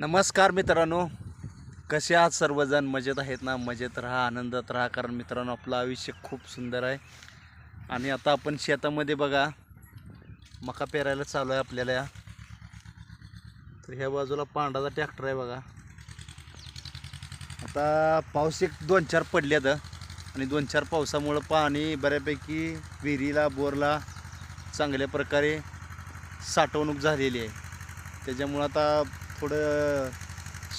नमस्कार मित्रांनो. कसे आहात सर्वजण? मजेत आहेत ना? मजेत राहा आनंदात राहा कारण मित्रांनो आपलं आयुष्य खूप सुंदर आहे. आणि आता आपण शेतामध्ये बघा. मका पेरायला चालू आहे आपल्याला. तर ह्या बाजूला पांढराचा ट्रॅक्टर आहे बघा. आता पाऊस एक दोन चार पडल्यात. आणि दोन चार पावसामुळं पाणी बऱ्यापैकी विहिरीला बोरला चांगल्या प्रकारे साठवणूक झालेली आहे. त्याच्यामुळं आता थोडं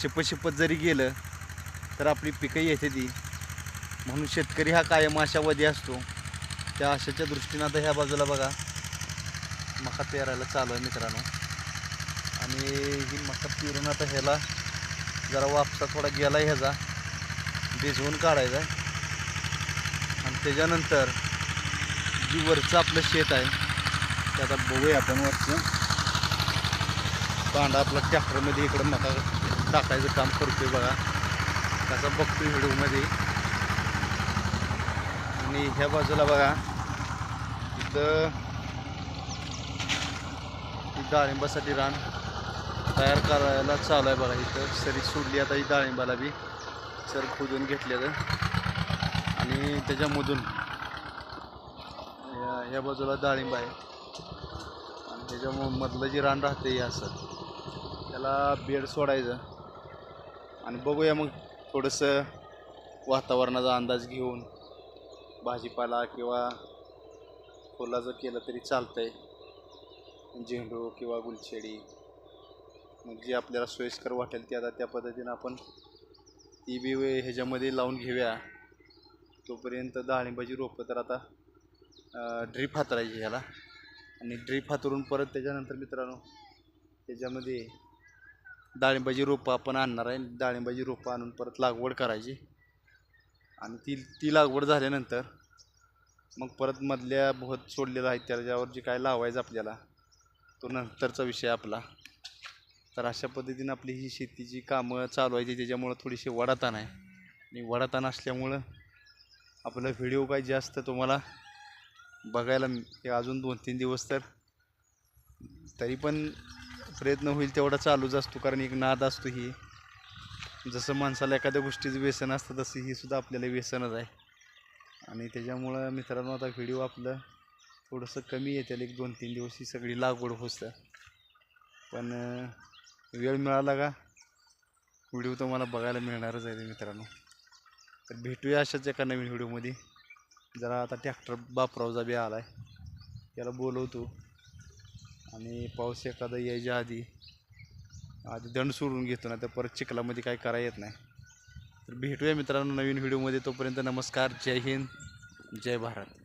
शिपत शिपत जरी गेलं तर आपली पिकं येते ती. म्हणून शेतकरी हा कायम आशावादी असतो. त्या आशेच्या दृष्टीनं आता ह्या बाजूला बघा. मका पेरायला चालू आहे मित्रांनो. आणि ही मका पेरून आता ह्याला जरा वापसा थोडा गेला ह्याचा. भिजवून काढायचा. आहे आणि त्याच्यानंतर जी वरचं आपलं शेत आहे ते आता बघूया आपण वरचं. कांदा आपला ट्रॅक्टरमध्ये इकडं मका टाकायचं काम करतोय बघा. त्याचा बघतोय व्हिडिओमध्ये. आणि ह्या बाजूला बघा इथं डाळिंबासाठी रान तयार करायला चालू आहे बघा. इथं सरी सोडली आता ही डाळिंबाला बी. सर खोदून घेतलेलं. आणि त्याच्यामधून या बाजूला डाळिंब आहे. आणि त्याच्यामधलं जे रान राहते हे असं. त्याला बेड सोडायचं. आणि बघूया मग थोडंसं वातावरणाचा अंदाज घेऊन भाजीपाला किंवा फुलाचं केलं तरी चालतं आहे झेंडू किंवा गुलछेडी. मग जी आपल्याला सोयीस्कर वाटेल ती आता त्या पद्धतीनं आपण ती बी ह्याच्यामध्ये लावून घेऊया. तोपर्यंत डाळिंबाची रोपं तर आता ड्रीप हातरायची ह्याला. आणि ड्रीप हातरून परत त्याच्यानंतर मित्रांनो त्याच्यामध्ये डाळिंबाची रोपं आपण आणणार आहे. डाळिंबाची रोपं आणून परत लागवड करायची. आणि ती ती लागवड झाल्यानंतर मग परत मधल्या भोत सोडलेला आहे त्याच्यावर जे काय लावायचं आपल्याला तो नंतरचा विषय आपला. तर अशा पद्धतीनं आपली ही शेतीची कामं चालवायची त्याच्यामुळं थोडीशी वडाताण आहे. आणि वडाताण असल्यामुळं आपला व्हिडिओ काय जास्त तुम्हाला बघायला अजून दोन तीन दिवस तर तरी पण प्रयत्न होईल तेवढा चालूच असतो कारण एक नाद असतो ही. जसं माणसाला एखाद्या गोष्टीचं व्यसन असतं तसं ही सुद्धा आपल्याला व्यसनच आहे. आणि त्याच्यामुळं मित्रांनो आता व्हिडिओ आपलं थोडंसं कमी येतील एक दोन तीन दिवस ही सगळी लागवड होतं. पण वेळ मिळाला का? व्हिडिओ तुम्हाला बघायला मिळणारच आहे मित्रांनो. तर भेटूया अशाच एका नवीन व्हिडिओमध्ये जरा आता ट्रॅक्टर बापरावचा बी आला आहे त्याला बोलवतो. आणि पाऊस एखादा यायच्या आधी आधी दंड सोडून घेतो ना तर परत चिखलामध्ये काय करा येत नाही. तर भेटूया मित्रांनो नवीन व्हिडिओमध्ये. तोपर्यंत नमस्कार. जय हिंद. जय भारत.